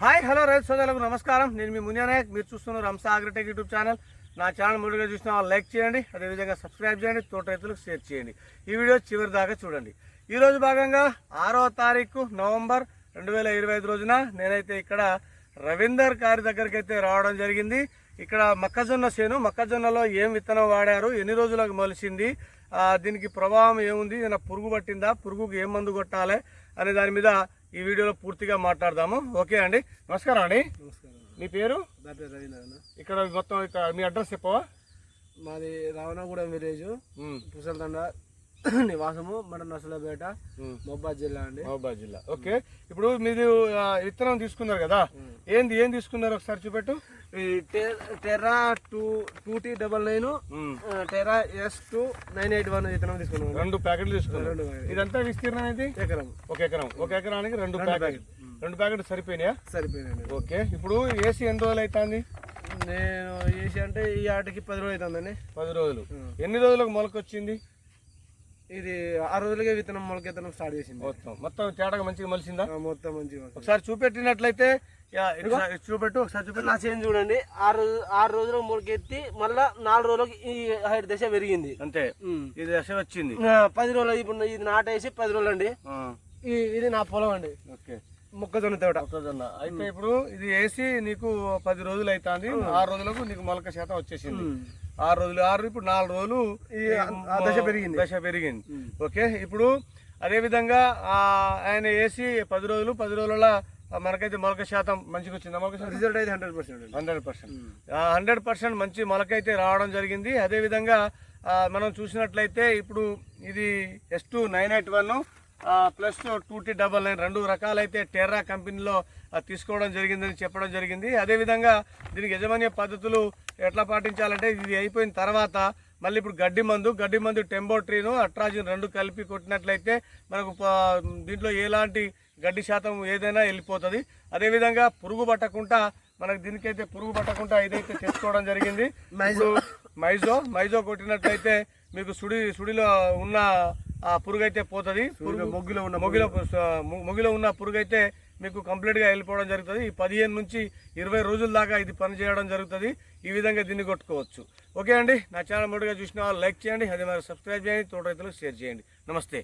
Hi hello రైతు సోదరులకు నమస్కారం. నేను మీ మునియానాయక్ మీరు చూస్తున్నారు రంసా అగ్రిటెక్ యూట్యూబ్ ఛానల్. నా ఛానల్ ముందుగా చూసిన వాళ్ళు లైక్ చేయండి అదేవిధంగా సబ్స్క్రైబ్ చేయండి తోట రైతులకు షేర్ చేయండి. ఈ వీడియో చివరి దాకా చూడండి. ఈ రోజు భాగంగా ఆరో తారీఖు నవంబర్ రెండు వేల ఇరవై ఐదు రోజున నేనైతే ఇక్కడ రవీందర్ గారి దగ్గరికి అయితే రావడం జరిగింది. ఇక్కడ మొక్కజొన్న చేను మొక్కజొన్నలో ఏం విత్తనం వాడారు ఎన్ని రోజులకు మొలిచింది దీనికి ప్రభావం ఏముంది ఏదైనా పురుగు పట్టిందా పురుగుకు ఏం మందు కొట్టాలి అనే దాని మీద ఈ వీడియోలో పూర్తిగా మాట్లాడదాము. ఓకే అండి. నమస్కారం అండి. నమస్కారం. మీ పేరు? నా పేరు రవీంద్రన్న ఇక్కడ మొత్తం ఇక్కడ మీ అడ్రస్ చెప్పవా? మాది రావణగూడెం విలేజ్. ఉమ్, పుసలతండ నివాసము మన నసలపేట ఉమ్. మొబ్బాద్ జిల్లా అండి. మహబూబాద్ జిల్లా. ఓకే. ఇప్పుడు మీరు విత్తనం తీసుకున్నారు కదా? ఏంది ఏం తీసుకున్నారు? ఒకసారి చూపెట్టు. ఈ టె- two two double nine Terra S two nine eight one విత్తనం తీసుకున్నాం. రెండు ప్యాకెట్లు ప్యాకెట్లు. ఇదంతా విస్తీర్ణం ఇది ఎకరం. ఒక ఎకరం. ఒక ఎకరానికి రెండు ప్యాకెట్ రెండు ప్యాకెట్ సరిపోయినాయా? సరిపోయినండి ఓకే. ఇప్పుడు ఏసీ ఎన్ని రోజులు అవుతుంది నేను చేసి అంటే ఈ ఆటకి పది రోజులు అవుతుందండి పది రోజులు. ఎన్ని రోజులకు మొలకొచ్చింది? ఇది ఆ రోజులకే విత్తనం మొలకెత్తనం స్టార్ట్ చేసింది. మొత్తం. మొత్తం తేటగా మంచిగా మలిసిందా? మొత్తం మంచిగా. ఒకసారి చూపెట్టినట్లయితే చూపెట్టు ఒకసారి చూపెట్టు. నా చేను చూడండి. ఆరు ఆరు రోజులకు మొలకెత్తి మళ్ళా నాలుగు రోజులకు ఈ హైట్ దశ పెరిగింది. అంతే. ఇది దశ వచ్చింది. పది రోజులు ఇప్పుడు ఇది నాటేసి పది రోజులు అండి. ఇది నా పొలం అండి. ఓకే. మొక్కజొన్న తోట. మొక్కజొన్న. అయితే ఇప్పుడు ఇది వేసి నీకు పది రోజులు అవుతుంది ఆరు రోజులకు నీకు మొలక శాతం వచ్చేసింది. ఆరు రోజులు ఆరు ఇప్పుడు నాలుగు రోజులు దశ పెరిగింది. దశ పెరిగింది. ఓకే. ఇప్పుడు అదే విధంగా ఆయన వేసి పది రోజులు పది రోజుల మనకైతే మొలక శాతం మంచిగా వచ్చింది మొలక శాతం రిజల్ట్ అయితే hundred percent hundred percent hundred percent మంచి మొలకైతే రావడం జరిగింది. అదేవిధంగా మనం చూసినట్లయితే ఇప్పుడు ఇది S two nine eight one plus two T double nine రెండు రకాలైతే టెర్రా కంపెనీలో తీసుకోవడం జరిగిందని చెప్పడం జరిగింది. అదేవిధంగా దీనికి యజమాన్య పద్ధతులు ఎట్లా పాటించాలంటే ఇది అయిపోయిన తర్వాత మళ్ళీ ఇప్పుడు గడ్డి మందు గడ్డి మందు టెంబోట్రీను అట్రాజిన్ రెండు కలిపి కొట్టినట్లయితే మనకు దీంట్లో ఎలాంటి గడ్డి శాతం ఏదైనా వెళ్ళిపోతుంది. అదేవిధంగా పురుగు పట్టకుండా మనకు దీనికైతే పురుగు పట్టకుండా ఇదైతే తెచ్చుకోవడం జరిగింది. ఇప్పుడు మైజో మైజో కొట్టినట్లయితే మీకు సుడి సుడిలో ఉన్న ఆ పురుగు అయితే పోతుంది మొగ్గులో ఉన్న మొగ్గులో మొగ్గులో ఉన్న పురుగు అయితే మీకు కంప్లీట్గా వెళ్ళిపోవడం జరుగుతుంది. ఈ పదిహేను నుంచి ఇరవై రోజుల దాకా ఇది పని చేయడం జరుగుతుంది. ఈ విధంగా దీన్ని కొట్టుకోవచ్చు. ఓకే అండి నా ఛానల్ మొదటిగా చూసిన వాళ్ళు లైక్ చేయండి అదే మరి సబ్స్క్రైబ్ చేయండి తోట రైతులకు షేర్ చేయండి. నమస్తే.